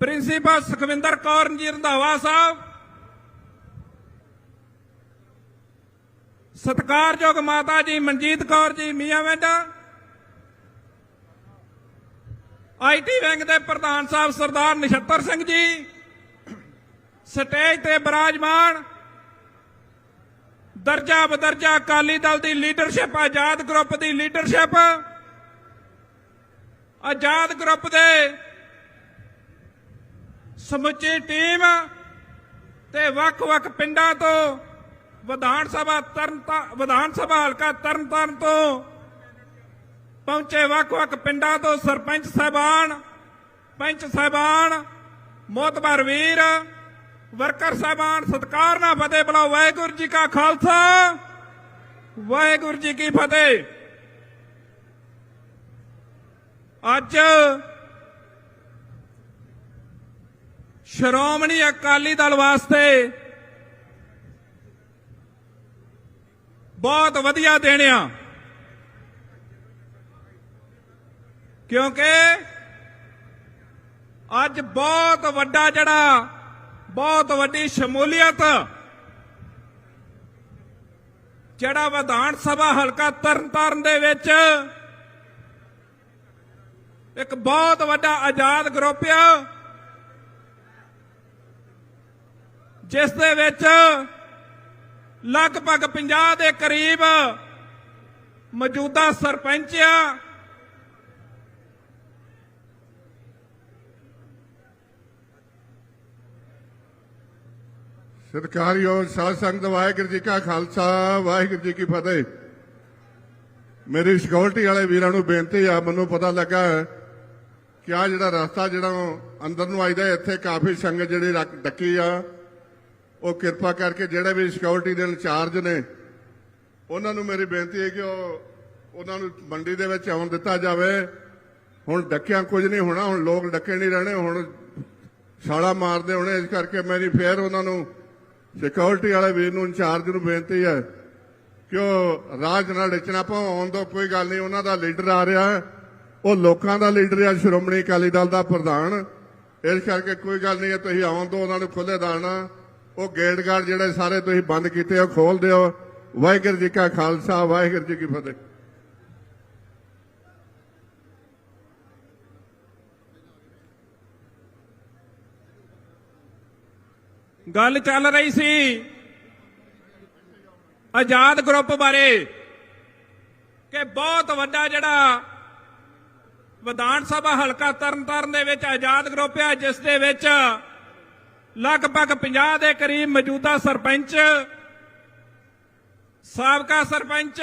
Principal Sukhwinder Kaur ji Randhawa ਸਾਹਿਬ। ਸਤਿਕਾਰਯੋਗ ਮਾਤਾ ਜੀ ਮਨਜੀਤ ਕੌਰ ਜੀ, ਮੀਆਂ ਵੈਂਡਾ। ਆਈਟੀ ਵਿੰਗ ਦੇ ਪ੍ਰਧਾਨ ਸਾਹਿਬ ਸਰਦਾਰ ਨਛੱਤਰ ਸਿੰਘ ਜੀ। ਸਟੇਜ ਤੇ ਬਰਾਜਮਾਨ। ਦਰਜਾ ਬਦਰਜਾ ਅਕਾਲੀ ਦਲ ਦੀ ਲੀਡਰਸ਼ਿਪ, ਆਜ਼ਾਦ ਗਰੁੱਪ ਦੀ ਲੀਡਰਸ਼ਿਪ। ਆਜ਼ਾਦ ਗਰੁੱਪ ਦੇ ਸਮੁੱਚੀ ਟੀਮ ਤੇ ਵੱਖ-ਵੱਖ ਪਿੰਡਾਂ ਤੋਂ ਵਿਧਾਨ ਸਭਾ ਤਰਨ ਵਿਧਾਨ ਸਭਾ ਹਲਕਾ ਤਰਨਤਾਰਨ ਤੋਂ ਪਹੁੰਚੇ ਵੱਖ-ਵੱਖ ਪਿੰਡਾਂ ਤੋਂ ਸਰਪੰਚ ਸਾਹਿਬਾਨ, ਪੰਚ ਸਾਹਿਬਾਨ, ਮੋਤਬਰ ਵੀਰ, ਵਰਕਰ ਸਾਹਿਬਾਨ ਸਤਿਕਾਰ ਨਾਲ ਫਤਿਹ ਬੁਲਾਓ। ਵਾਹਿਗੁਰੂ ਜੀ ਕਾ ਖਾਲਸਾ। ਵਾਹਿਗੁਰੂ ਜੀ ਕੀ ਫਤਿਹ। ਅੱਜ ਸ਼੍ਰੋਮਣੀ ਅਕਾਲੀ ਦਲ ਵਾਸਤੇ ਬਹੁਤ ਵਧੀਆ ਦਿਨ ਆ। ਕਿਉਂਕਿ ਅੱਜ ਬਹੁਤ ਵੱਡਾ ਜਿਹੜਾ, ਬਹੁਤ ਵੱਡੀ ਸ਼ਮੂਲੀਅਤ ਜਿਹੜਾ ਵਿਧਾਨ ਸਭਾ ਹਲਕਾ ਤਰਨਤਾਰਨ ਦੇ ਵਿੱਚ ਇੱਕ ਬਹੁਤ ਵੱਡਾ ਆਜ਼ਾਦ ਗਰੁੱਪ ਆ। ਜਿਸ ਦੇ ਵਿੱਚ ਲਗਭਗ 50 ਦੇ ਕਰੀਬ ਮੌਜੂਦਾ ਸਰਪੰਚ ਆ। ਸਤਿਕਾਰਯੋਗ ਸਾਧ ਸੰਗਤ ਵਾਹਿਗੁਰੂ ਜੀ ਕਾ ਖਾਲਸਾ, ਵਾਹਿਗੁਰੂ ਜੀ ਕੀ ਫਤਿਹ। ਮੇਰੀ ਸਿਕਿਉਰਿਟੀ ਵਾਲੇ ਵੀਰਾਂ ਨੂੰ ਬੇਨਤੀ ਆ, ਮੈਨੂੰ ਪਤਾ ਲੱਗਾ ਕਿ ਆ ਜਿਹੜਾ ਰਸਤਾ ਜਿਹੜਾ ਅੰਦਰ ਨੂੰ ਆਈਦਾ, ਇੱਥੇ ਕਾਫੀ ਸੰਗਤ ਜਿਹੜੀ ਰੱਖ- ਡੱਕੀ ਆ। ਉਹ ਕਿਰਪਾ ਕਰਕੇ ਜਿਹੜੇ ਵੀ ਸਿਕਿਉਰਿਟੀ ਦੇ ਇੰਚਾਰਜ ਨੇ, ਉਹਨਾਂ ਨੂੰ ਮੇਰੀ ਬੇਨਤੀ ਹੈ ਕਿ ਉਹ, ਉਹਨਾਂ ਨੂੰ ਮੰਡੀ ਦੇ ਵਿੱਚ ਆਉਣ ਦਿੱਤਾ ਜਾਵੇ। ਹੁਣ ਡੱਕਿਆਂ ਕੁਝ ਨਹੀਂ ਹੋਣਾ, ਹੁਣ ਲੋਕ ਡੱਕੇ ਨਹੀਂ ਰਹਿਣੇ, ਹੁਣ ਛਾਲਾ ਮਾਰਦੇ ਹੋਣੇ, ਇਸ ਕਰਕੇ ਮੇਰੀ ਫੇਰ ਉਹਨਾਂ ਨੂੰ ਸਿਕਿਉਰਿਟੀ ਵਾਲੇ ਵੀਰ ਨੂੰ ਇੰਚਾਰਜ ਨੂੰ ਬੇਨਤੀ ਹੈ ਕਿ ਉਹ ਰਾਜ ਨਾਲ ਡਿਚਣਾ ਪਾਉ ਆਉਣ ਤੋਂ ਕੋਈ ਗੱਲ ਨਹੀਂ, ਉਹਨਾਂ ਦਾ ਲੀਡਰ ਆ ਰਿਹਾ। ਹੈ ਉਹ ਲੋਕਾਂ ਦਾ ਲੀਡਰ ਹੈ ਸ਼੍ਰੋਮਣੀ ਅਕਾਲੀ ਦਲ ਦਾ ਪ੍ਰਧਾਨ। ਇਸ ਕਰਕੇ ਕੋਈ ਗੱਲ ਨਹੀਂ ਹੈ, ਤੁਸੀਂ ਆਉਣ ਤੋਂ ਉਹਨਾਂ ਨੂੰ ਖੁੱਲੇ ਦਾਣਾ ਉਹ ਗੇਟ ਗਾਰਡ ਜਿਹੜੇ ਸਾਰੇ ਤੁਸੀਂ ਬੰਦ ਕੀਤੇ ਉਹ ਖੋਲ ਦਿਓ। ਵਾਹਿਗੁਰੂ ਜੀ ਕਾ ਖਾਲਸਾ, ਵਾਹਿਗੁਰੂ ਜੀ ਕੀ ਫਤਿਹ। ਗੱਲ ਚੱਲ ਰਹੀ ਸੀ ਆਜ਼ਾਦ ਗਰੁੱਪ ਬਾਰੇ ਕਿ ਬਹੁਤ ਵੱਡਾ ਜਿਹੜਾ ਵਿਧਾਨ ਸਭਾ ਹਲਕਾ ਤਰਨਤਾਰਨ ਦੇ ਵਿੱਚ ਆਜ਼ਾਦ ਗਰੁੱਪ ਹੈ ਜਿਸ ਦੇ ਵਿੱਚ ਲਗਭਗ 50 ਦੇ ਕਰੀਬ ਮੌਜੂਦਾ ਸਰਪੰਚ, ਸਾਬਕਾ ਸਰਪੰਚ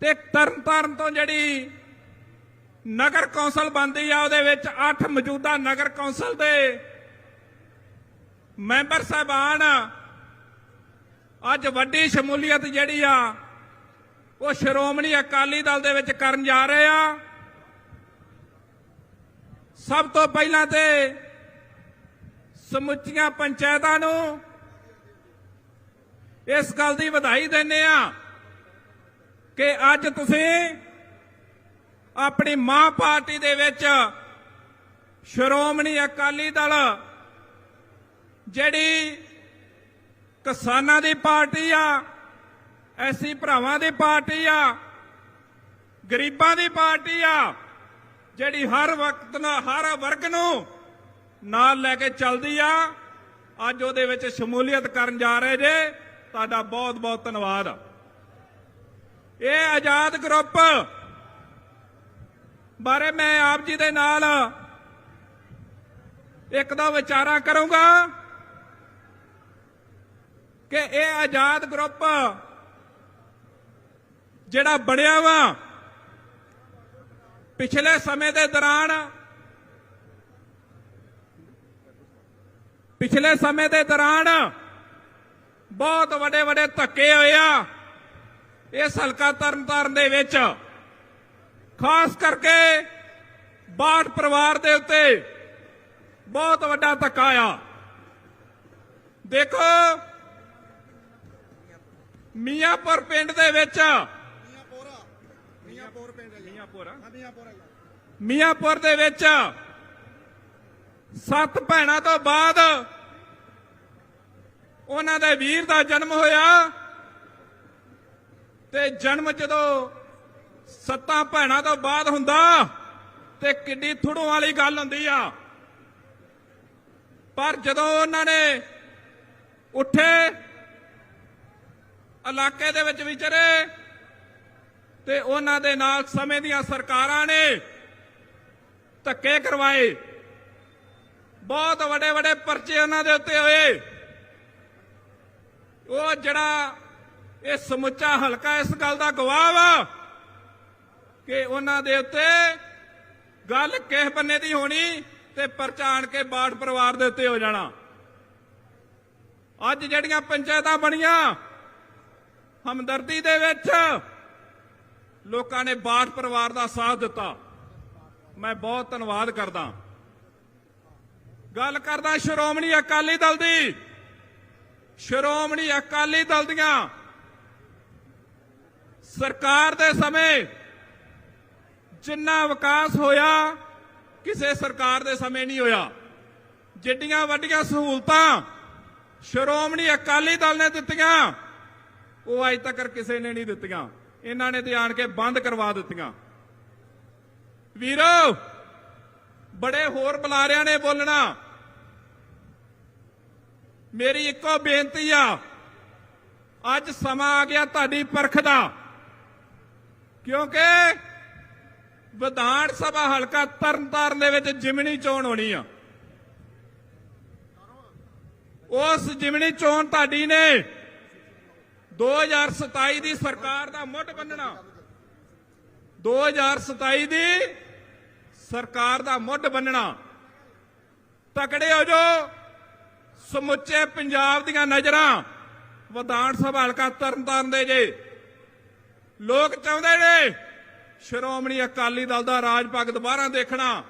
ਤੇ ਤਰਨਤਾਰਨ ਤੋਂ ਜਿਹੜੀ ਨਗਰ ਕੌਂਸਲ ਬਣਦੀ ਆ, ਉਹਦੇ ਵਿੱਚ 8 ਮੌਜੂਦਾ ਨਗਰ ਕੌਂਸਲ ਦੇ ਮੈਂਬਰ ਸਾਹਿਬਾਨ ਅੱਜ ਵੱਡੀ ਸ਼ਮੂਲੀਅਤ ਜਿਹੜੀ ਆ, ਉਹ ਸ਼੍ਰੋਮਣੀ ਅਕਾਲੀ ਦਲ ਦੇ ਵਿੱਚ ਕਰਨ ਜਾ ਰਹੇ ਆ। ਸਭ ਤੋਂ ਪਹਿਲਾਂ ਤੇ ਸਮੁੱਚੀਆਂ ਪੰਚਾਇਤਾਂ ਨੂੰ ਇਸ ਗੱਲ ਦੀ ਵਧਾਈ ਦਿੰਦੇ ਆ ਕਿ ਅੱਜ ਤੁਸੀਂ ਆਪਣੀ ਮਾਂ ਪਾਰਟੀ ਦੇ ਵਿੱਚ ਸ਼੍ਰੋਮਣੀ ਅਕਾਲੀ ਦਲ ਜਿਹੜੀ ਕਿਸਾਨਾਂ ਦੀ ਪਾਰਟੀ ਆ, ਐਸੀ ਭਰਾਵਾਂ ਦੀ ਪਾਰਟੀ ਆ, ਗਰੀਬਾਂ ਦੀ ਪਾਰਟੀ ਆ, ਜਿਹੜੀ ਹਰ ਵਕਤ ਨਾਲ ਹਰ ਵਰਗ ਨੂੰ ਨਾਲ ਲੈ ਕੇ ਚੱਲਦੀ ਆ। ਅੱਜ ਉਹਦੇ ਵਿੱਚ ਸ਼ਮੂਲੀਅਤ ਕਰਨ ਜਾ ਰਹੇ ਜੇ, ਤੁਹਾਡਾ ਬਹੁਤ ਬਹੁਤ ਧੰਨਵਾਦ। ਇਹ ਆਜ਼ਾਦ ਗਰੁੱਪ ਬਾਰੇ ਮੈਂ ਆਪ ਜੀ ਦੇ ਨਾਲ ਇੱਕ ਦਾ ਵਿਚਾਰਾ ਕਰੂੰਗਾ ਕਿ ਇਹ ਆਜ਼ਾਦ ਗਰੁੱਪ ਜਿਹੜਾ ਬਣਿਆ ਵਾ, ਪਿਛਲੇ ਸਮੇਂ ਦੇ ਦੌਰਾਨ ਪਿਛਲੇ ਸਮੇਂ ਦੇ ਦੌਰਾਨ ਬਹੁਤ ਵੱਡੇ ਵੱਡੇ ਧੱਕੇ ਹੋਏ ਆ। ਇਸ ਹਲਕਾ ਤਰਨਤਾਰਨ ਦੇ ਵਿੱਚ। ਖਾਸ ਕਰਕੇ ਬਾੜ ਪਰਿਵਾਰ ਦੇ ਉੱਤੇ ਬਹੁਤ ਵੱਡਾ ਧੱਕਾ ਆ। ਦੇਖੋ, ਮੀਆਂਪੁਰ ਪਿੰਡ ਦੇ ਵਿੱਚ ਮੀਆਂਪੁਰ ਪਿੰਡ ਹੈ ਮੀਆਂਪੁਰ ਮੀਆਂਪੁਰ ਦੇ ਵਿੱਚ ਸੱਤ ਭੈਣਾਂ ਤੋਂ ਬਾਅਦ ਉਹਨਾਂ ਦੇ ਵੀਰ ਦਾ ਜਨਮ ਹੋਇਆ ਤੇ ਜਨਮ ਜਦੋਂ ਸੱਤਾਂ ਭੈਣਾਂ ਤੋਂ ਬਾਅਦ ਹੁੰਦਾ ਤੇ ਕਿੱਡੀ ਥੁੜੋਂ ਵਾਲੀ ਗੱਲ ਹੁੰਦੀ ਆ। ਪਰ ਜਦੋਂ ਉਹਨਾਂ ਨੇ ਉੱਠੇ, ਇਲਾਕੇ ਦੇ ਵਿੱਚ ਵਿਚਰੇ ਤੇ ਉਹਨਾਂ ਦੇ ਨਾਲ ਸਮੇਂ ਦੀਆਂ ਸਰਕਾਰਾਂ ਨੇ ਧੱਕੇ ਕਰਵਾਏ। ਬਹੁਤ ਵੱਡੇ ਵੱਡੇ ਪਰਚੇ ਉਹਨਾਂ ਦੇ ਉੱਤੇ ਹੋਏ। ਉਹ ਜਿਹੜਾ ਇਹ ਸਮੁੱਚਾ ਹਲਕਾ ਇਸ ਗੱਲ ਦਾ ਗਵਾਹ ਵਾ ਕਿ ਉਹਨਾਂ ਦੇ ਉੱਤੇ ਗੱਲ ਕਿਸ ਬੰਨੇ ਦੀ ਹੋਣੀ ਤੇ ਪਰਚਾਣ ਕੇ ਬਾੜ ਪਰਿਵਾਰ ਦੇ ਉੱਤੇ ਹੋ ਜਾਣਾ। ਅੱਜ ਜਿਹੜੀਆਂ ਪੰਚਾਇਤਾਂ ਬਣੀਆਂ, ਹਮਦਰਦੀ ਦੇ ਵਿੱਚ ਲੋਕਾਂ ਨੇ ਬਾੜ ਪਰਿਵਾਰ ਦਾ ਸਾਥ ਦਿੱਤਾ। ਮੈਂ ਬਹੁਤ ਧੰਨਵਾਦ ਕਰਦਾ। ਗੱਲ ਕਰਦਾ ਸ਼੍ਰੋਮਣੀ ਅਕਾਲੀ ਦਲ ਦੀ। ਸ਼੍ਰੋਮਣੀ ਅਕਾਲੀ ਦਲ ਦੀਆਂ ਸਰਕਾਰ ਦੇ ਸਮੇਂ ਜਿੰਨਾ ਵਿਕਾਸ ਹੋਇਆ, ਕਿਸੇ ਸਰਕਾਰ ਦੇ ਸਮੇਂ ਨਹੀਂ ਹੋਇਆ। ਜਿੱਡੀਆਂ ਵੱਡੀਆਂ ਸਹੂਲਤਾਂ ਸ਼੍ਰੋਮਣੀ ਅਕਾਲੀ ਦਲ ਨੇ ਦਿੱਤੀਆਂ, ਉਹ ਅਜ ਤੱਕ ਕਿਸੇ ਨੇ ਨਹੀਂ ਦਿੱਤੀਆਂ। ਇਹਨਾਂ ਨੇ ਤੇ ਆਣ ਕੇ ਬੰਦ ਕਰਵਾ ਦਿੱਤੀਆਂ। ਵੀਰੋ, ਬੜੇ ਹੋਰ ਬੁਲਾਰਿਆਂ ਨੇ ਬੋਲਣਾ। ਮੇਰੀ ਇੱਕੋ ਬੇਨਤੀ ਆ। ਅੱਜ ਸਮਾਂ ਆ ਗਿਆ ਤੁਹਾਡੀ ਪਰਖ ਦਾ। ਕਿਉਂਕਿ ਵਿਧਾਨ ਸਭਾ ਹਲਕਾ ਤਰਨਤਾਰਨ ਦੇ ਵਿੱਚ ਜਿਮਣੀ ਚੋਣ ਹੋਣੀ ਆ। ਉਸ ਜਿਮਣੀ ਚੋਣ ਤੁਹਾਡੀ ਨੇ 2027 ਦੀ ਸਰਕਾਰ ਦਾ ਮੁੱਢ ਬੰਨਣਾ। 2027 ਦੀ ਸਰਕਾਰ ਦਾ ਮੁੱਢ ਬੰਨਣਾ। ਤਕੜੇ ਹੋ ਜਾਓ। ਸਮੁੱਚੇ ਪੰਜਾਬ ਦੀਆਂ ਨਜ਼ਰਾਂ ਵਿਧਾਨ ਸਭਾ ਹਲਕਾ ਤਰਨਤਾਰਨ ਦੇ ਜੇ। ਲੋਕ ਚਾਹੁੰਦੇ ਨੇ ਸ਼੍ਰੋਮਣੀ ਅਕਾਲੀ ਦਲ ਦਾ ਰਾਜ ਪੱਗ ਦੁਬਾਰਾ ਦੇਖਣਾ।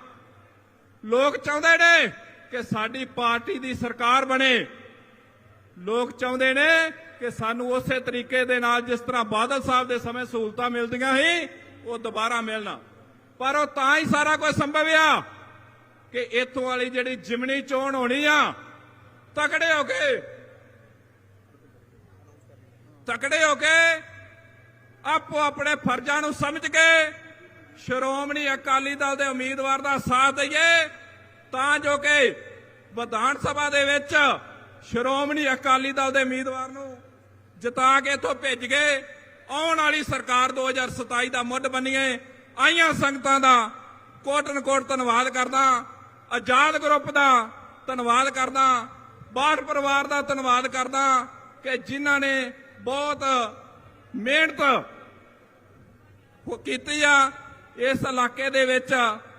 ਲੋਕ ਚਾਹੁੰਦੇ ਨੇ ਕਿ ਸਾਡੀ ਪਾਰਟੀ ਦੀ ਸਰਕਾਰ ਬਣੇ। ਲੋਕ ਚਾਹੁੰਦੇ ਨੇ ਕਿ ਸਾਨੂੰ ਉਸੇ ਤਰੀਕੇ ਦੇ ਨਾਲ ਜਿਸ ਤਰ੍ਹਾਂ ਬਾਦਲ ਸਾਹਿਬ ਦੇ ਸਮੇਂ ਸਹੂਲਤਾਂ ਮਿਲਦੀਆਂ ਸੀ, ਉਹ ਦੁਬਾਰਾ ਮਿਲਣਾ। ਪਰ ਉਹ ਤਾਂ ਹੀ ਸਾਰਾ ਕੁਝ ਸੰਭਵ ਆ ਕਿ ਇੱਥੋਂ ਵਾਲੀ ਜਿਹੜੀ ਜਿਮਣੀ ਚੋਣ ਹੋਣੀ ਆ ਤਕੜੇ ਹੋ ਕੇ। ਤਕੜੇ ਹੋ ਕੇ ਆਪੋ ਆਪਣੇ ਫਰਜ਼ਾਂ ਨੂੰ ਸਮਝ ਕੇ ਸ਼੍ਰੋਮਣੀ ਅਕਾਲੀ ਦਲ ਦੇ ਉਮੀਦਵਾਰ ਦਾ ਸਾਥ ਦਈਏ, ਤਾਂ ਜੋ ਕਿ ਵਿਧਾਨ ਸਭਾ ਦੇ ਵਿੱਚ ਸ਼੍ਰੋਮਣੀ ਅਕਾਲੀ ਦਲ ਦੇ ਉਮੀਦਵਾਰ ਨੂੰ ਜਿਤਾ ਕੇ ਇੱਥੋਂ ਭੇਜ ਗਏ ਆਉਣ ਵਾਲੀ ਸਰਕਾਰ 2027 ਦਾ ਮੁੱਢ ਬਣੀਏ ਆਈਆਂ ਸੰਗਤਾਂ ਦਾ ਕੋਟਨ ਕੋਟ ਧੰਨਵਾਦ ਕਰਦਾ, ਆਜ਼ਾਦ ਗਰੁੱਪ ਦਾ ਧੰਨਵਾਦ ਕਰਦਾ ਬਾੜ ਪਰਿਵਾਰ ਦਾ ਧੰਨਵਾਦ ਕਰਦਾ ਕਿ ਜਿਨ੍ਹਾਂ ਨੇ ਬਹੁਤ ਮਿਹਨਤ ਕੀਤੀ ਆ, ਇਸ ਇਲਾਕੇ ਦੇ ਵਿੱਚ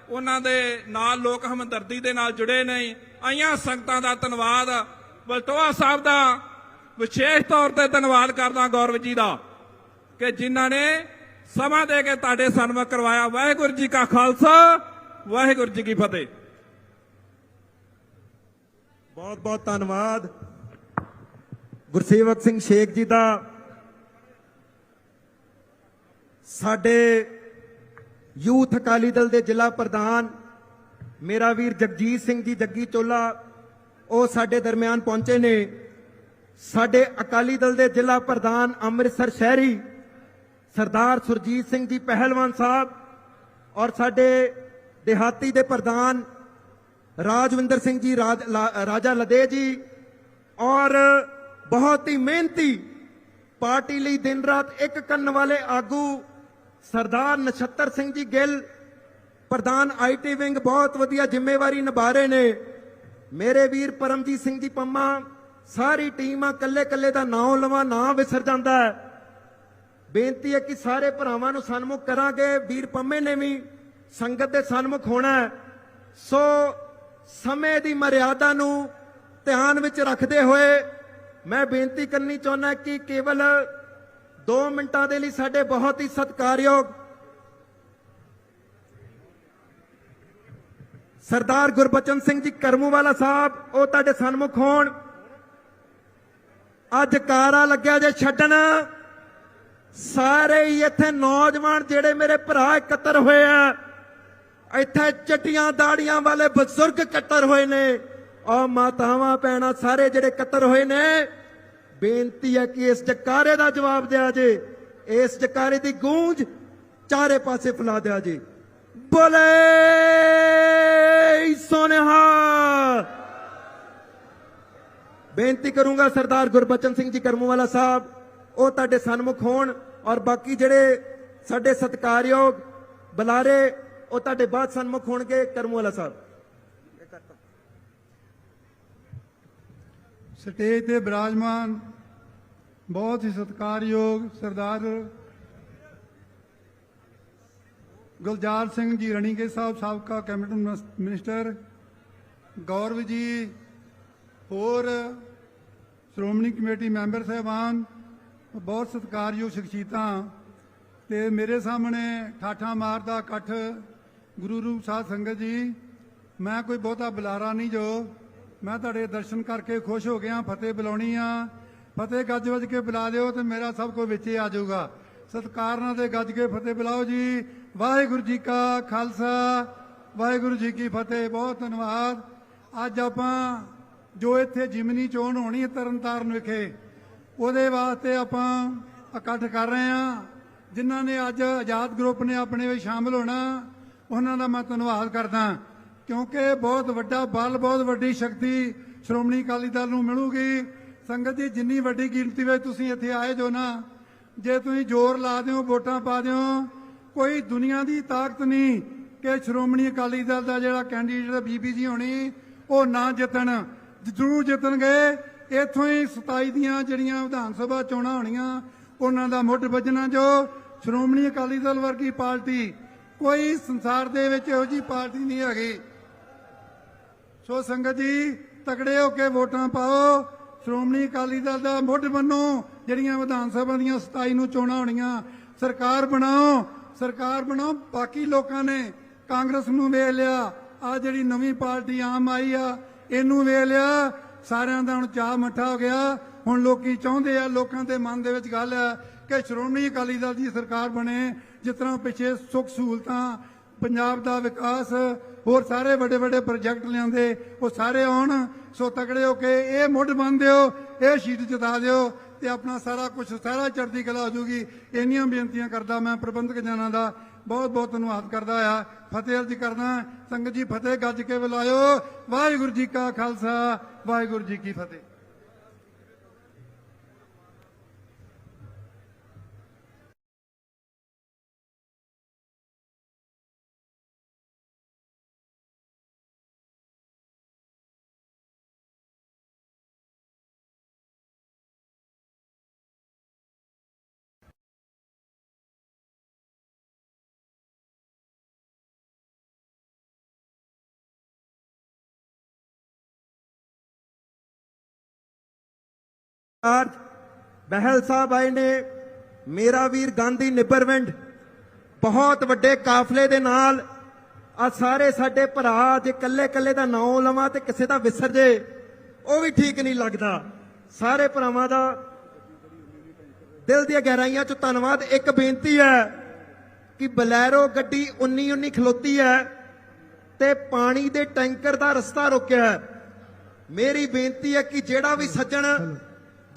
ਉਹਨਾਂ ਦੇ ਨਾਲ ਲੋਕ ਹਮਦਰਦੀ ਦੇ ਨਾਲ ਜੁੜੇ ਨੇ। ਆਈਆਂ ਸੰਗਤਾਂ ਦਾ ਧੰਨਵਾਦ। ਬਲਟੋਆ ਸਾਹਿਬ ਦਾ ਵਿਸ਼ੇਸ਼ ਤੌਰ ਤੇ ਧੰਨਵਾਦ ਕਰਦਾ ਗੌਰਵ ਜੀ ਦਾ ਕਿ ਜਿਨ੍ਹਾਂ ਨੇ ਸਮਾਂ ਦੇ ਕੇ ਤੁਹਾਡੇ ਸਨਮਾਨ ਕਰਵਾਇਆ। ਵਾਹਿਗੁਰੂ ਜੀ ਕਾ ਖਾਲਸਾ, ਵਾਹਿਗੁਰੂ ਜੀ ਕੀ ਫਤਿਹ। ਬਹੁਤ ਬਹੁਤ ਧੰਨਵਾਦ। ਗੁਰਸੇਵਕ ਸਿੰਘ ਸ਼ੇਖ ਜੀ ਦਾ ਸਾਡੇ ਯੂਥ ਅਕਾਲੀ ਦਲ ਦੇ ਜ਼ਿਲ੍ਹਾ ਪ੍ਰਧਾਨ ਮੇਰਾ ਵੀਰ ਜਗਜੀਤ ਸਿੰਘ ਜੀ ਜੱਗੀ ਚੋਲਾ, ਉਹ ਸਾਡੇ ਦਰਮਿਆਨ ਪਹੁੰਚੇ ਨੇ। ਸਾਡੇ ਅਕਾਲੀ ਦਲ ਦੇ ਜ਼ਿਲ੍ਹਾ ਪ੍ਰਧਾਨ ਅੰਮ੍ਰਿਤਸਰ ਸ਼ਹਿਰੀ ਸਰਦਾਰ ਸੁਰਜੀਤ ਸਿੰਘ ਜੀ ਪਹਿਲਵਾਨ ਸਾਹਿਬ ਔਰ ਸਾਡੇ ਦਿਹਾਤੀ ਦੇ ਪ੍ਰਧਾਨ ਰਾਜਵਿੰਦਰ ਸਿੰਘ ਜੀ, ਰਾਜ- ਲਾ- ਰਾਜਾ ਲਦੇ ਜੀ, ਔਰ ਬਹੁਤ ਹੀ ਮਿਹਨਤੀ ਪਾਰਟੀ ਲਈ ਦਿਨ ਰਾਤ ਇੱਕ ਕਰਨ ਵਾਲੇ ਆਗੂ ਸਰਦਾਰ ਨਛੱਤਰ ਸਿੰਘ ਜੀ ਗਿੱਲ, ਪ੍ਰਧਾਨ ਆਈਟੀ ਵਿੰਗ ਬਹੁਤ ਵਧੀਆ ਜ਼ਿੰਮੇਵਾਰੀ ਨਿਭਾ ਰਹੇ ਨੇ। ਮੇਰੇ ਵੀਰ ਪਰਮਜੀਤ ਸਿੰਘ ਜੀ ਪੰਮਾ, ਸਾਰੀ ਟੀਮ ਆ, ਕੱਲੇ ਕੱਲੇ ਦਾ ਨਾਮ ਲਵਾਂ ਨਾਂ ਵਿਸਰ ਜਾਂਦਾ ਹੈ। ਬੇਨਤੀ ਹੈ ਕਿ ਸਾਰੇ ਭਰਾਵਾਂ ਨੂੰ ਸਨਮੁਖ ਕਰਾਂਗੇ। ਵੀਰ ਪੰਮੇ ਨੇ ਵੀ ਸੰਗਤ ਦੇ ਸਨਮੁਖ ਹੋਣਾ ਸੋ ਸਮੇਂ ਦੀ ਮਰਿਆਦਾ ਨੂੰ ਧਿਆਨ ਵਿੱਚ ਰੱਖਦੇ ਹੋਏ ਮੈਂ ਬੇਨਤੀ ਕਰਨੀ ਚਾਹੁੰਦਾ ਕਿ ਕੇਵਲ 2 ਮਿੰਟਾਂ ਦੇ ਲਈ ਸਾਡੇ ਬਹੁਤ ਹੀ ਸਤਿਕਾਰਯੋਗ ਸਰਦਾਰ ਗੁਰਬਚਨ ਸਿੰਘ ਜੀ ਕਰਮੂਵਾਲਾ ਸਾਹਿਬ, ਉਹ ਤੁਹਾਡੇ ਸਨਮੁਖ ਹੋਣ। ਅੱਜ ਕਾਰਾ ਲੱਗਿਆ ਜੇ ਛੱਡਣ, ਸਾਰੇ ਹੀ ਇੱਥੇ ਨੌਜਵਾਨ ਜਿਹੜੇ ਮੇਰੇ ਭਰਾ ਇਕੱਤਰ ਹੋਏ ਆ ਇੱਥੇ ਚਟੀਆਂ ਦਾੜੀਆਂ ਵਾਲੇ ਬਜ਼ੁਰਗ ਕੱਟਰ ਹੋਏ ਨੇ। ਔਰ ਮਾਤਾਵਾਂ ਪੈਣਾ ਸਾਰੇ ਜਿਹੜੇ ਕੱਟਰ ਹੋਏ ਨੇ, ਬੇਨਤੀ ਹੈ ਕਿ ਇਸ ਜਕਾਰੇ ਦਾ ਜਵਾਬ ਦਿਆ ਜੇ। ਇਸ ਜਕਾਰੇ ਦੀ ਗੂੰਜ ਚਾਰੇ ਪਾਸੇ ਫੈਲਾ ਦਿਆ ਜੇ। ਬੋਲੇ ਸੋਨਿਹਾ। ਬੇਨਤੀ ਕਰੂੰਗਾ ਸਰਦਾਰ ਗੁਰਬਚਨ ਸਿੰਘ ਜੀ ਕਰਮੂਵਾਲਾ ਸਾਹਿਬ, ਉਹ ਤੁਹਾਡੇ ਸਨਮੁਖ ਹੋਣ ਔਰ ਬਾਕੀ ਜਿਹੜੇ ਸਾਡੇ ਸਤਿਕਾਰਯੋਗ ਬੁਲਾਰੇ ਉਹ ਤੁਹਾਡੇ ਬਾਅਦ ਸਨਮੁਖ ਹੋਣਗੇ ਕਰਮੂਵਾਲਾ ਸਾਹਿਬ। ਸਟੇਜ ਤੇ ਬਿਰਾਜਮਾਨ, ਬਹੁਤ ਹੀ ਸਤਿਕਾਰਯੋਗ ਸਰਦਾਰ ਗੁਲਜ਼ਾਰ ਸਿੰਘ ਜੀ, ਰਣੀਕੇ ਸਾਹਿਬ, ਸਾਬਕਾ ਕੈਬਨਿਟ ਮਿਨਿਸ- ਮਿਨਿਸਟਰ, ਗੌਰਵ ਜੀ, ਹੋਰ ਸ਼੍ਰੋਮਣੀ ਕਮੇਟੀ ਮੈਂਬਰ ਸਾਹਿਬਾਨ, ਬਹੁਤ ਸਤਿਕਾਰਯੋਗ ਸ਼ਖਸੀਅਤਾਂ ਤੇ ਮੇਰੇ ਸਾਹਮਣੇ ਠਾਠਾ ਮਾਰਦਾ ਇਕੱਠ ਗੁਰੂ ਰੂਪ ਸਾਧ ਸੰਗਤ ਜੀ, ਮੈਂ ਕੋਈ ਬਹੁਤਾ ਬੁਲਾਰਾ ਨਹੀਂ ਜੋ। ਮੈਂ ਤੁਹਾਡੇ ਦਰਸ਼ਨ ਕਰਕੇ ਖੁਸ਼ ਹੋ ਗਿਆ, ਫਤਿਹ ਬੁਲਾਉਣੀ ਆ। ਫਤਿਹ ਗੱਜ ਵੱਜ ਕੇ ਬੁਲਾ ਦਿਓ ਤੇ ਮੇਰਾ ਸਭ ਕੁਝ ਵਿੱਚੇ ਆ ਜਾਊਗਾ। ਸਤਿਕਾਰ ਨਾਲ ਤੇ ਗੱਜ ਕੇ ਫਤਿਹ ਬੁਲਾਓ ਜੀ। ਵਾਹਿਗੁਰੂ ਜੀ ਕਾ ਖਾਲਸਾ, ਵਾਹਿਗੁਰੂ ਜੀ ਕੀ ਫਤਿਹ, ਬਹੁਤ ਧੰਨਵਾਦ। ਅੱਜ ਆਪਾਂ ਜੋ ਇੱਥੇ ਜਿਮਨੀ ਚੋਣ ਹੋਣੀ ਹੈ ਤਰਨਤਾਰਨ ਵਿਖੇ, ਉਹਦੇ ਵਾਸਤੇ ਆਪਾਂ ਇਕੱਠ ਕਰ ਰਹੇ ਹਾਂ। ਜਿਨ੍ਹਾਂ ਨੇ ਅੱਜ ਆਜ਼ਾਦ ਗਰੁੱਪ ਨੇ ਆਪਣੇ ਵਿੱਚ ਸ਼ਾਮਲ ਹੋਣਾ। ਉਹਨਾਂ ਦਾ ਮੈਂ ਧੰਨਵਾਦ ਕਰਦਾ ਕਿਉਂਕਿ ਬਹੁਤ ਵੱਡਾ ਬਲ, ਬਹੁਤ ਵੱਡੀ ਸ਼ਕਤੀ ਸ਼੍ਰੋਮਣੀ ਅਕਾਲੀ ਦਲ ਨੂੰ ਮਿਲੂਗੀ। ਸੰਗਤ ਜੀ, ਜਿੰਨੀ ਵੱਡੀ ਗਿਣਤੀ ਵਿੱਚ ਤੁਸੀਂ ਇੱਥੇ ਆਏ ਜੋ ਨਾ, ਜੇ ਤੁਸੀਂ ਜ਼ੋਰ ਲਾ ਦਿਓ, ਵੋਟਾਂ ਪਾ ਦਿਓ, ਕੋਈ ਦੁਨੀਆ ਦੀ ਤਾਕਤ ਨਹੀਂ ਕਿ ਸ਼੍ਰੋਮਣੀ ਅਕਾਲੀ ਦਲ ਦਾ ਜਿਹੜਾ ਕੈਂਡੀਡੇਟ ਬੀਬੀ ਜੀ ਹੋਣੀ, ਉਹ ਨਾ ਜਿੱਤਣ। ਜ਼ਰੂਰ ਜਿੱਤਣਗੇ। ਇੱਥੋਂ ਹੀ 27 ਦੀਆਂ ਜਿਹੜੀਆਂ ਵਿਧਾਨ ਸਭਾ ਚੋਣਾਂ ਹੋਣੀਆਂ, ਉਹਨਾਂ ਦਾ ਮੁੱਢ ਵੱਜਣਾ ਜੋ ਸ਼੍ਰੋਮਣੀ ਅਕਾਲੀ ਦਲ ਵਰਗੀ ਪਾਰਟੀ ਕੋਈ ਸੰਸਾਰ ਦੇ ਵਿੱਚ ਇਹੋ ਜੀ ਪਾਰਟੀ ਨਹੀਂ ਹੈਗੀ। ਸੋ ਸੰਗਤ ਜੀ, ਤਕੜੇ ਹੋ ਕੇ ਵੋਟਾਂ ਪਾਓ। ਸ਼੍ਰੋਮਣੀ ਅਕਾਲੀ ਦਲ ਦਾ ਮੁੱਢ ਬੰਨੋ ਜਿਹੜੀਆਂ ਵਿਧਾਨ ਸਭਾ ਦੀਆਂ 27 ਨੂੰ ਚੋਣਾਂ ਹੋਣੀਆਂ। ਸਰਕਾਰ ਬਣਾਓ ਸਰਕਾਰ ਬਣਾਓ। ਬਾਕੀ ਲੋਕਾਂ ਨੇ ਕਾਂਗਰਸ ਨੂੰ ਵੇਖ ਲਿਆ। ਆ ਜਿਹੜੀ ਨਵੀਂ ਪਾਰਟੀ ਆਮ ਆਈ ਆ, ਇਹਨੂੰ ਵੇਖ ਲਿਆ। ਸਾਰਿਆਂ ਦਾ ਹੁਣ ਚਾਹ ਮੱਠਾ ਹੋ ਗਿਆ। ਹੁਣ ਲੋਕੀ ਚਾਹੁੰਦੇ ਆ, ਲੋਕਾਂ ਦੇ ਮਨ ਦੇ ਵਿੱਚ ਗੱਲ ਹੈ ਕਿ ਸ਼੍ਰੋਮਣੀ ਅਕਾਲੀ ਦਲ ਦੀ ਸਰਕਾਰ ਬਣੇ, ਜਿਸ ਤਰ੍ਹਾਂ ਪਿੱਛੇ ਸੁੱਖ ਸਹੂਲਤਾਂ, ਪੰਜਾਬ ਦਾ ਵਿਕਾਸ, ਹੋਰ ਸਾਰੇ ਵੱਡੇ ਵੱਡੇ ਪ੍ਰੋਜੈਕਟ ਲਿਆਂਦੇ ਉਹ ਸਾਰੇ ਆਉਣ, ਸੋ ਤਕੜੇ ਹੋ ਕੇ ਇਹ ਮੁੱਢ ਬੰਨ ਦਿਓ, ਇਹ ਸ਼ੀਟ ਜਿਤਾ ਦਿਓ ਤੇ ਆਪਣਾ ਸਾਰਾ ਕੁਝ ਸਾਰਾ ਚੜ੍ਹਦੀ ਕਲਾ ਹੋ ਜੂਗੀ। ਇੰਨੀਆਂ ਬੇਨਤੀਆਂ ਕਰਦਾ ਮੈਂ ਪ੍ਰਬੰਧਕ ਜਨਾਂ ਦਾ, ਬਹੁਤ ਬਹੁਤ ਧੰਨਵਾਦ ਕਰਦਾ ਆ। ਫਤਿਹ ਅਰਜ਼ ਕਰਦਾ, ਸੰਗਤ ਜੀ ਫਤਿਹ ਗੱਜ ਕੇ ਬੁਲਾਇਓ। ਵਾਹਿਗੁਰੂ ਜੀ ਕਾ ਖਾਲਸਾ, ਵਾਹਿਗੁਰੂ ਜੀ ਕੀ ਫਤਿਹ। ਚਾਰਜ ਬਹਿਲ ਸਾਹਿਬ ਆਏ ਨੇ, ਮੇਰਾ ਵੀਰ ਗਾਂਧੀ ਨਿਬਰਵਿੰਡ, ਬਹੁਤ ਵੱਡੇ ਕਾਫਲੇ ਦੇ ਨਾਲ ਆ ਸਾਰੇ ਸਾਡੇ ਭਰਾ ਜੇ ਕੱਲੇ ਕੱਲੇ ਦਾ ਨਾਮ ਲਵਾਂ ਤੇ ਕਿਸੇ ਦਾ ਵਿਸਰ ਜੇ, ਉਹ ਵੀ ਠੀਕ ਨਹੀਂ ਲੱਗਦਾ। ਸਾਰੇ ਭਰਾਵਾਂ ਦਾ ਦਿਲ ਦੀਆਂ ਗਹਿਰਾਈਆਂ ਚੋਂ ਧੰਨਵਾਦ। ਇੱਕ ਬੇਨਤੀ ਹੈ ਕਿ ਬਲੈਰੋ ਗੱਡੀ 19 19 ਖਲੋਤੀ ਹੈ ਤੇ ਪਾਣੀ ਦੇ ਟੈਂਕਰ ਦਾ ਰਸਤਾ ਰੁਕਿਆ ਮੇਰੀ ਬੇਨਤੀ ਹੈ ਕਿ ਜਿਹੜਾ ਵੀ ਸੱਜਣ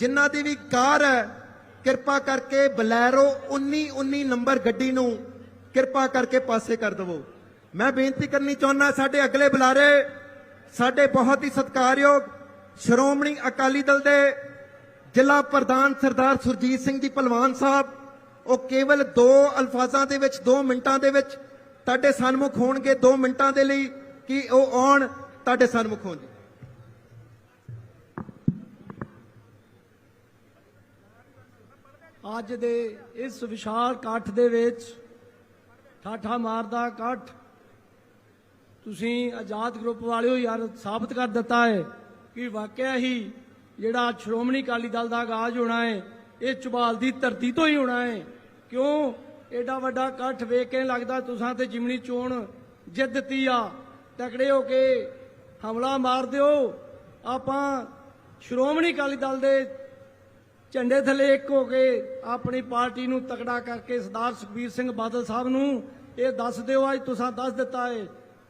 ਜਿਨ੍ਹਾਂ ਦੀ ਵੀ ਕਾਰ ਹੈ, ਕਿਰਪਾ ਕਰਕੇ ਬਲੈਰੋ 19 19 ਨੰਬਰ ਗੱਡੀ ਨੂੰ ਕਿਰਪਾ ਕਰਕੇ ਪਾਸੇ ਕਰ ਦਵੋ। ਮੈਂ ਬੇਨਤੀ ਕਰਨੀ ਚਾਹੁੰਦਾ ਸਾਡੇ ਅਗਲੇ ਬੁਲਾਰੇ, ਸਾਡੇ ਬਹੁਤ ਹੀ ਸਤਿਕਾਰਯੋਗ ਸ਼੍ਰੋਮਣੀ ਅਕਾਲੀ ਦਲ ਦੇ ਜ਼ਿਲ੍ਹਾ ਪ੍ਰਧਾਨ ਸਰਦਾਰ ਸੁਰਜੀਤ ਸਿੰਘ ਜੀ ਪਹਿਲਵਾਨ ਸਾਹਿਬ, ਉਹ ਕੇਵਲ ਦੋ ਅਲਫਾਜ਼ਾਂ ਦੇ ਵਿੱਚ 2 ਮਿੰਟਾਂ ਦੇ ਵਿੱਚ ਤੁਹਾਡੇ ਸਨਮੁਖ ਹੋਣਗੇ 2 ਮਿੰਟਾਂ ਦੇ ਲਈ ਕਿ ਉਹ ਆਉਣ, ਤੁਹਾਡੇ ਸਨਮੁਖ ਹੋਣ ਅੱਜ ਦੇ ਇਸ ਵਿਸ਼ਾਲ ਇਕੱਠ ਦੇ ਵਿੱਚ ਠਾਠਾ ਮਾਰਦਾ ਇਕੱਠ ਤੁਸੀਂ ਆਜ਼ਾਦ ਗਰੁੱਪ ਵਾਲਿਓ ਯਾਰ ਸਾਬਤ ਕਰ ਦਿੱਤਾ ਹੈ ਕਿ ਵਾਕਿਆ ਹੀ ਜਿਹੜਾ ਸ਼੍ਰੋਮਣੀ ਅਕਾਲੀ ਦਲ ਦਾ ਆਗਾਜ਼ ਹੋਣਾ ਹੈ, ਇਹ ਚੁਬਾਲ ਦੀ ਧਰਤੀ ਤੋਂ ਹੀ ਹੋਣਾ ਹੈ। ਕਿਉਂ? ਐਡਾ ਵੱਡਾ ਇਕੱਠ ਵੇਖ ਕੇ ਲੱਗਦਾ ਤੁਸਾਂ ਤੇ ਜਿਮਣੀ ਚੋਣ ਜਿੱਤ ਆ। ਤਕੜੇ ਹੋ ਕੇ ਹਮਲਾ ਮਾਰ ਦਿਓ। ਆਪਾਂ ਸ਼੍ਰੋਮਣੀ ਅਕਾਲੀ ਦਲ ਦੇ ਝੰਡੇ ਥੱਲੇ ਇੱਕ ਹੋ ਕੇ ਆਪਣੀ ਪਾਰਟੀ ਨੂੰ ਤਕੜਾ ਕਰਕੇ ਸਰਦਾਰ ਸੁਖਬੀਰ ਸਿੰਘ ਬਾਦਲ ਸਾਹਿਬ ਨੂੰ ਇਹ ਦੱਸ ਦਿਓ, ਅੱਜ ਤੁਸੀਂ ਦੱਸ ਦਿੱਤਾ ਹੈ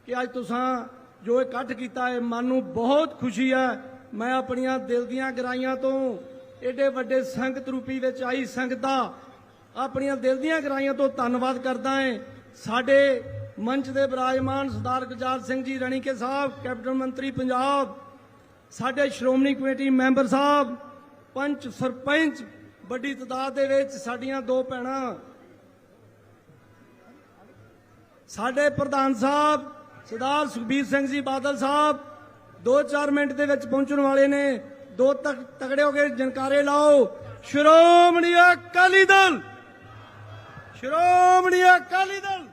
ਕਿ ਅੱਜ ਤੁਸੀਂ ਜੋ ਇਕੱਠ ਕੀਤਾ ਹੈ ਮਨ ਨੂੰ ਬਹੁਤ ਖੁਸ਼ੀ ਹੈ ਮੈਂ ਆਪਣੀਆਂ ਦਿਲ ਦੀਆਂ ਗਰਾਈਆਂ ਤੋਂ ਏਡੇ ਵੱਡੇ ਸੰਗਤ ਰੂਪੀ ਵਿੱਚ ਆਈ ਸੰਗਤਾਂ ਆਪਣੀਆਂ ਦਿਲ ਦੀਆਂ ਗਰਾਈਆਂ ਤੋਂ ਧੰਨਵਾਦ ਕਰਦਾ ਏ। ਸਾਡੇ ਮੰਚ ਦੇ ਬਿਰਾਜਮਾਨ ਸਰਦਾਰ ਗੁਜਾਰ ਸਿੰਘ ਜੀ, ਰਣੀਕੇ ਸਾਹਿਬ, ਕੈਪਟਨ ਮੰਤਰੀ ਪੰਜਾਬ, ਸਾਡੇ ਸ਼੍ਰੋਮਣੀ ਕਮੇਟੀ ਮੈਂਬਰ ਸਾਹਿਬ ਪੰਚ ਸਰਪੰਚ ਵੱਡੀ ਤਦਾਦ ਦੇ ਵਿੱਚ ਸਾਡੀਆਂ ਦੋ ਭੈਣਾਂ। ਸਾਡੇ ਪ੍ਰਧਾਨ ਸਾਹਿਬ, ਸਰਦਾਰ ਸੁਖਬੀਰ ਸਿੰਘ ਜੀ ਬਾਦਲ ਸਾਹਿਬ 2-4 ਮਿੰਟ ਦੇ ਵਿੱਚ ਪਹੁੰਚਣ ਵਾਲੇ ਨੇ। ਦੋ ਤੱਕ ਤਗੜੇ ਹੋ ਕੇ ਜਨਕਾਰੇ ਲਾਓ। ਸ਼੍ਰੋਮਣੀ ਅਕਾਲੀ ਦਲ! ਸ਼੍ਰੋਮਣੀ ਅਕਾਲੀ ਦਲ!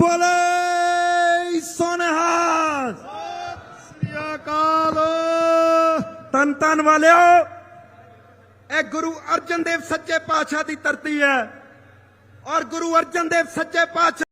ਬੋਲੇ ਸੋਨਹਾਸ ਤਨ ਤਨ ਵਾਲਿਓ, ਇਹ ਗੁਰੂ ਅਰਜਨ ਦੇਵ ਸੱਚੇ ਪਾਤਸ਼ਾਹ ਦੀ ਧਰਤੀ ਹੈ। ਔਰ ਗੁਰੂ ਅਰਜਨ ਦੇਵ ਸੱਚੇ ਪਾਤਸ਼ਾਹ